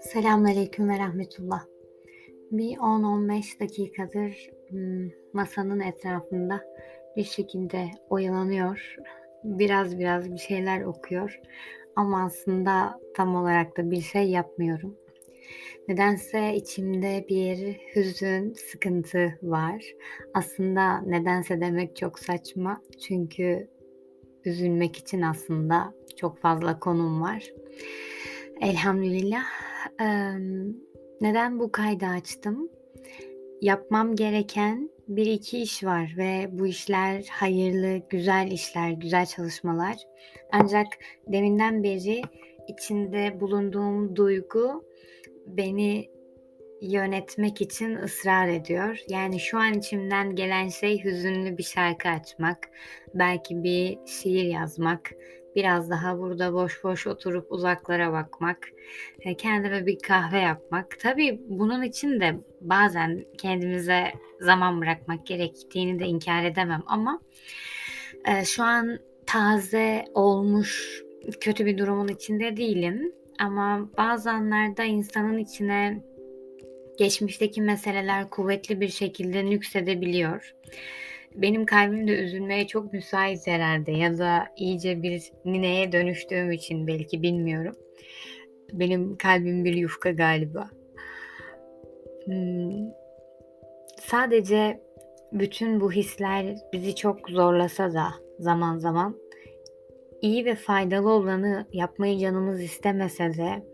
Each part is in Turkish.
Selamünaleyküm ve rahmetullah. Bir 10-15 dakikadır hmm, masanın etrafında bir şekilde oyalanıyor. Biraz biraz bir şeyler okuyor. Ama aslında tam olarak da bir şey yapmıyorum. Nedense içimde bir hüzün, sıkıntı var. Aslında nedense demek çok saçma. Çünkü üzülmek için aslında çok fazla konum var. Elhamdülillah. neden bu kaydı açtım? Yapmam gereken bir iki iş var ve bu işler hayırlı, güzel işler, güzel çalışmalar. Ancak deminden beri içinde bulunduğum duygu beni yönetmek için ısrar ediyor. Yani şu an içimden gelen şey hüzünlü bir şarkı açmak, belki bir şiir yazmak, biraz daha burada boş boş oturup uzaklara bakmak, e, kendime bir kahve yapmak. Tabii bunun için de bazen kendimize zaman bırakmak gerektiğini de inkar edemem ama e, şu an taze olmuş kötü bir durumun içinde değilim. Ama bazı anlarda insanın içine geçmişteki meseleler kuvvetli bir şekilde nüksedebiliyor. Benim kalbim de üzülmeye çok müsait herhalde ya da iyice bir nineye dönüştüğüm için belki bilmiyorum. Benim kalbim bir yufka galiba. Hmm. Sadece bütün bu hisler bizi çok zorlasa da zaman zaman iyi ve faydalı olanı yapmayı canımız istemese de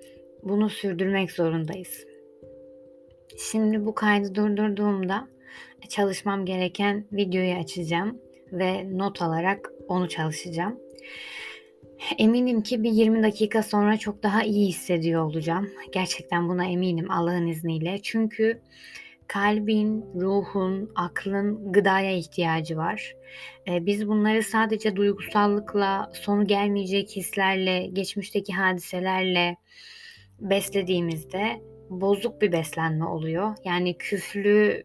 bunu sürdürmek zorundayız. Şimdi bu kaydı durdurduğumda çalışmam gereken videoyu açacağım ve not alarak onu çalışacağım. Eminim ki bir 20 dakika sonra çok daha iyi hissediyor olacağım. Gerçekten buna eminim Allah'ın izniyle. Çünkü kalbin, ruhun, aklın gıdaya ihtiyacı var. Ee, biz bunları sadece duygusallıkla, sonu gelmeyecek hislerle, geçmişteki hadiselerle beslediğimizde bozuk bir beslenme oluyor. Yani küflü,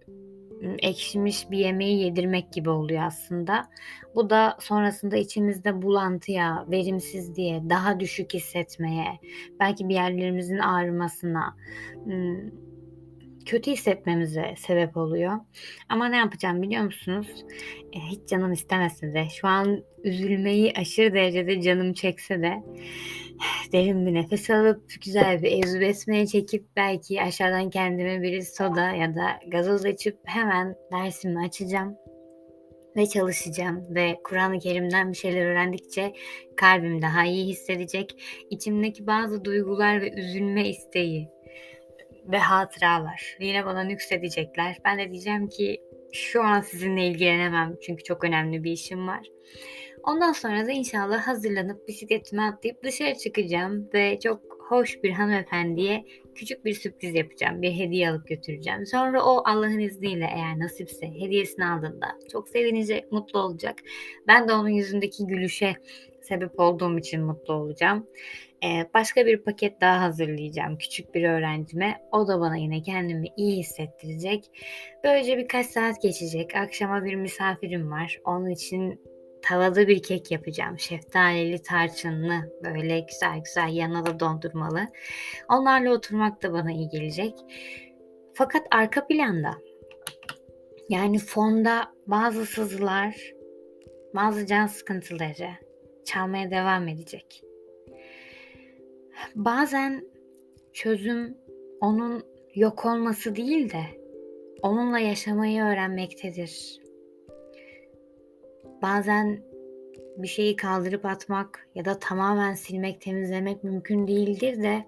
ekşimiş bir yemeği yedirmek gibi oluyor aslında. Bu da sonrasında içimizde bulantıya, verimsizliğe, daha düşük hissetmeye, belki bir yerlerimizin ağrımasına, kötü hissetmemize sebep oluyor. Ama ne yapacağım biliyor musunuz? E, hiç canım istemese de şu an üzülmeyi aşırı derecede canım çekse de derin bir nefes alıp güzel bir evzu besmeye çekip belki aşağıdan kendime bir soda ya da gazoz açıp hemen dersimi açacağım ve çalışacağım ve Kur'an-ı Kerim'den bir şeyler öğrendikçe kalbim daha iyi hissedecek. İçimdeki bazı duygular ve üzülme isteği ve hatıralar yine bana nüksedecekler. Ben de diyeceğim ki şu an sizinle ilgilenemem çünkü çok önemli bir işim var. Ondan sonra da inşallah hazırlanıp bisikletime atlayıp dışarı çıkacağım ve çok hoş bir hanımefendiye küçük bir sürpriz yapacağım. Bir hediye alıp götüreceğim. Sonra o Allah'ın izniyle eğer nasipse hediyesini aldığında çok sevinecek, mutlu olacak. Ben de onun yüzündeki gülüşe sebep olduğum için mutlu olacağım. Ee, başka bir paket daha hazırlayacağım küçük bir öğrencime. O da bana yine kendimi iyi hissettirecek. Böylece birkaç saat geçecek. Akşama bir misafirim var. Onun için tavada bir kek yapacağım. Şeftalili, tarçınlı, böyle güzel güzel yanına da dondurmalı. Onlarla oturmak da bana iyi gelecek. Fakat arka planda yani fonda bazı sızılar, bazı can sıkıntıları çalmaya devam edecek. Bazen çözüm onun yok olması değil de onunla yaşamayı öğrenmektedir. Bazen bir şeyi kaldırıp atmak ya da tamamen silmek, temizlemek mümkün değildir de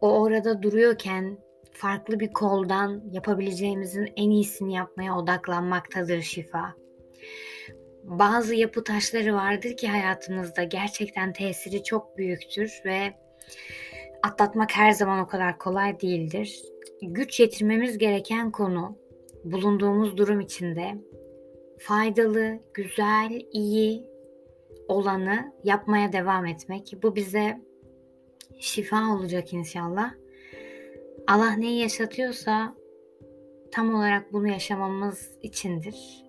o orada duruyorken farklı bir koldan yapabileceğimizin en iyisini yapmaya odaklanmaktadır şifa. Bazı yapı taşları vardır ki hayatımızda gerçekten tesiri çok büyüktür ve atlatmak her zaman o kadar kolay değildir. Güç yetirmemiz gereken konu bulunduğumuz durum içinde faydalı, güzel, iyi olanı yapmaya devam etmek. Bu bize şifa olacak inşallah. Allah neyi yaşatıyorsa tam olarak bunu yaşamamız içindir.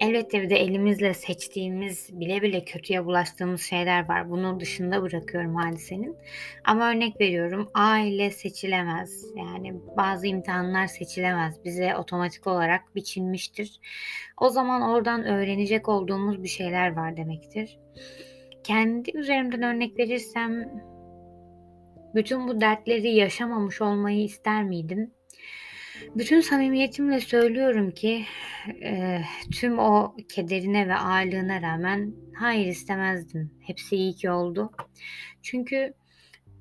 Elbette bir de elimizle seçtiğimiz, bile bile kötüye bulaştığımız şeyler var. Bunu dışında bırakıyorum hadisenin. Ama örnek veriyorum, aile seçilemez. Yani bazı imtihanlar seçilemez. Bize otomatik olarak biçilmiştir. O zaman oradan öğrenecek olduğumuz bir şeyler var demektir. Kendi üzerimden örnek verirsem bütün bu dertleri yaşamamış olmayı ister miydim? Bütün samimiyetimle söylüyorum ki e, tüm o kederine ve ağırlığına rağmen hayır istemezdim. Hepsi iyi ki oldu. Çünkü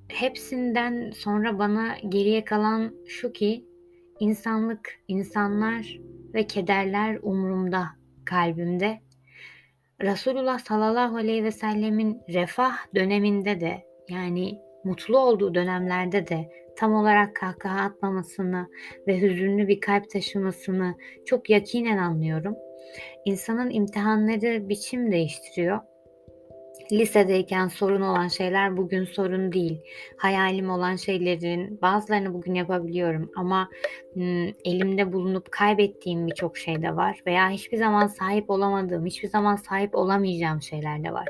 hepsinden sonra bana geriye kalan şu ki insanlık, insanlar ve kederler umurumda, kalbimde. Resulullah sallallahu aleyhi ve sellemin refah döneminde de yani mutlu olduğu dönemlerde de tam olarak kahkaha atmamasını ve hüzünlü bir kalp taşımasını çok yakinen anlıyorum. İnsanın imtihanları biçim değiştiriyor lisedeyken sorun olan şeyler bugün sorun değil. Hayalim olan şeylerin bazılarını bugün yapabiliyorum ama elimde bulunup kaybettiğim birçok şey de var veya hiçbir zaman sahip olamadığım, hiçbir zaman sahip olamayacağım şeyler de var.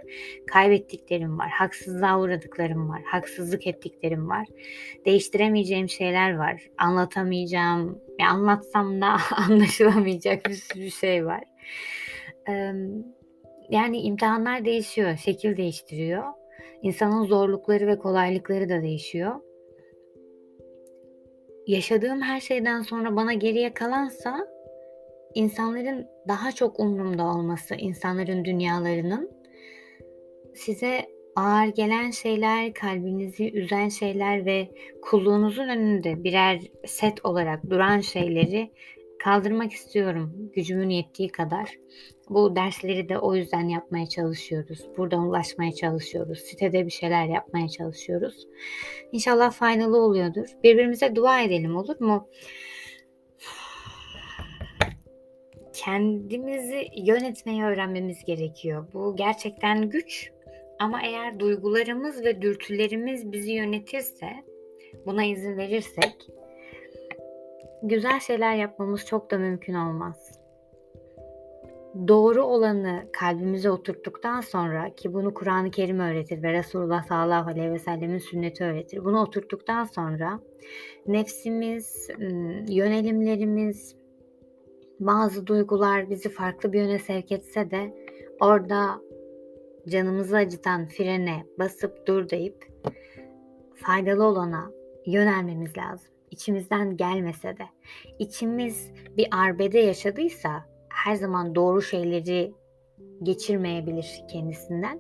Kaybettiklerim var, haksızlığa uğradıklarım var, haksızlık ettiklerim var. Değiştiremeyeceğim şeyler var. Anlatamayacağım, ya anlatsam da anlaşılamayacak bir sürü şey var. Yani imtihanlar değişiyor, şekil değiştiriyor. İnsanın zorlukları ve kolaylıkları da değişiyor. Yaşadığım her şeyden sonra bana geriye kalansa insanların daha çok umrumda olması, insanların dünyalarının size ağır gelen şeyler, kalbinizi üzen şeyler ve kulluğunuzun önünde birer set olarak duran şeyleri kaldırmak istiyorum gücümün yettiği kadar. Bu dersleri de o yüzden yapmaya çalışıyoruz. Buradan ulaşmaya çalışıyoruz. Sitede bir şeyler yapmaya çalışıyoruz. İnşallah faydalı oluyordur. Birbirimize dua edelim olur mu? Kendimizi yönetmeyi öğrenmemiz gerekiyor. Bu gerçekten güç. Ama eğer duygularımız ve dürtülerimiz bizi yönetirse, buna izin verirsek güzel şeyler yapmamız çok da mümkün olmaz. Doğru olanı kalbimize oturttuktan sonra ki bunu Kur'an-ı Kerim öğretir ve Resulullah sallallahu aleyhi ve sellemin sünneti öğretir. Bunu oturttuktan sonra nefsimiz, yönelimlerimiz, bazı duygular bizi farklı bir yöne sevk etse de orada canımızı acıtan frene basıp dur deyip faydalı olana yönelmemiz lazım içimizden gelmese de içimiz bir arbede yaşadıysa her zaman doğru şeyleri geçirmeyebilir kendisinden.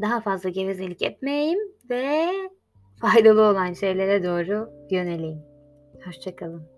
Daha fazla gevezelik etmeyeyim ve faydalı olan şeylere doğru yöneleyim. Hoşçakalın.